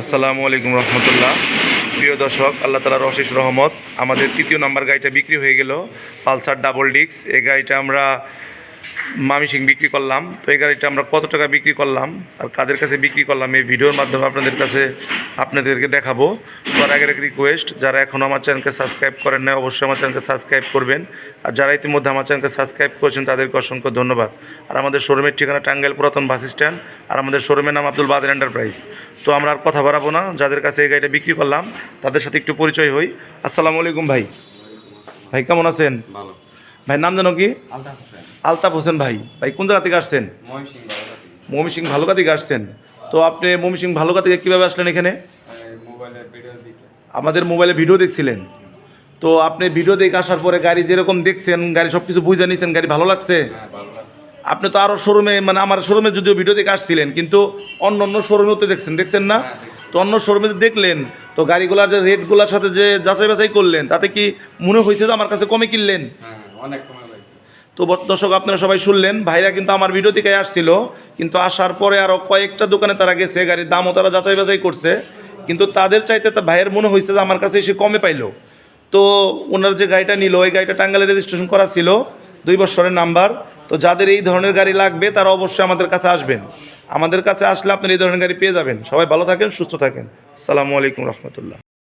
আসসালামু আলাইকুম রহমতুল্লাহ। প্রিয় দর্শক, আল্লাহ তালার অশেষ রহমত। আমাদের তৃতীয় নাম্বার গাড়িটা বিক্রি হয়ে গেল, পালসার ডাবল ডিক্স এই গাড়িটা আমরা মামিসিং বিক্রি করলাম। তো এই গাড়িটা আমরা কত টাকা বিক্রি করলাম আর কাদের কাছে বিক্রি করলাম এই ভিডিওর মাধ্যমে আপনাদের কাছে আপনাদেরকে দেখাবো। তার আগের এক রিকোয়েস্ট যারা এখনও আমার চ্যানেলকে সাবস্ক্রাইব করেন না অবশ্যই আমার চ্যানেলকে সাবস্ক্রাইব করবেন। আর যারা ইতিমধ্যে আমার চ্যানেলকে সাবস্ক্রাইব করেছেন, তাদেরকে অসংখ্য ধন্যবাদ। আর আমাদের শোরুমের ঠিকানা টাঙ্গাইল পুরাতন বাস স্ট্যান্ড, আর আমাদের শোরুমের নাম আব্দুল বাদের এন্টারপ্রাইজ তো আমরা আর কথা বাড়াবো না, যাদের কাছে এই গাড়িটা বিক্রি করলাম, তাদের সাথে একটু পরিচয় হই। আসসালামু আলাইকুম ভাই। ভাই, কেমন আছেন? ভালো। ভাই নাম জানো কি? আলতাফ হোসেন। ভাই। ভাই কোন জায়গা থেকে আসছেন? মমি সিং ভালুকা থেকে আসছেন। তো আপনি মমি সিং ভালুকা থেকে কীভাবে আসলেন এখানে? আমাদের মোবাইলে ভিডিও দেখছিলেন। তো আপনি ভিডিও দেখে আসার পরে গাড়ি যেরকম দেখছেন গাড়ি সব কিছু বুঝে নিয়েছেন গাড়ি ভালো লাগছে? হ্যাঁ ভালো লাগছে। আপনি তো আরও শোরুমে মানে আমার শোরুমে যদিও ভিডিও দেখে আসছিলেন কিন্তু অন্য অন্য শোরুমেও তো দেখছেন দেখছেন না? তো অন্য শোরুমে দেখলেন তো গাড়িগুলার যে রেটগুলোর সাথে যে যাচাই বাছাই করলেন তাতে কি মনে হয়েছে যে আমার কাছে কমে কিনলেন? হ্যাঁ। অনেক তো দর্শক, আপনারা সবাই শুনলেন, ভাইরা কিন্তু আমার ভিডিও থেকে আসছিল, কিন্তু আসার পরে আরও কয়েকটা দোকানে তারা গেছে, গাড়ির দামও তারা যাচাই বাছাই করছে, কিন্তু তাদের চাইতে তা ভাইয়ের মনে হয়েছে যে আমার কাছে এসে কমে পাইলো। তো ওনার যে গাড়িটা নিল, ওই গাড়িটা টাঙ্গালে রেজিস্ট্রেশন করা ছিল, দুই বছরের নাম্বার তো যাদের এই ধরনের গাড়ি লাগবে, তারা অবশ্যই আমাদের কাছে আসবেন। আমাদের কাছে আসলে আপনার এই ধরনের গাড়ি পেয়ে যাবেন। সবাই ভালো থাকেন, সুস্থ থাকেন। আসসালামু আলাইকুম রহমতুল্লাহ।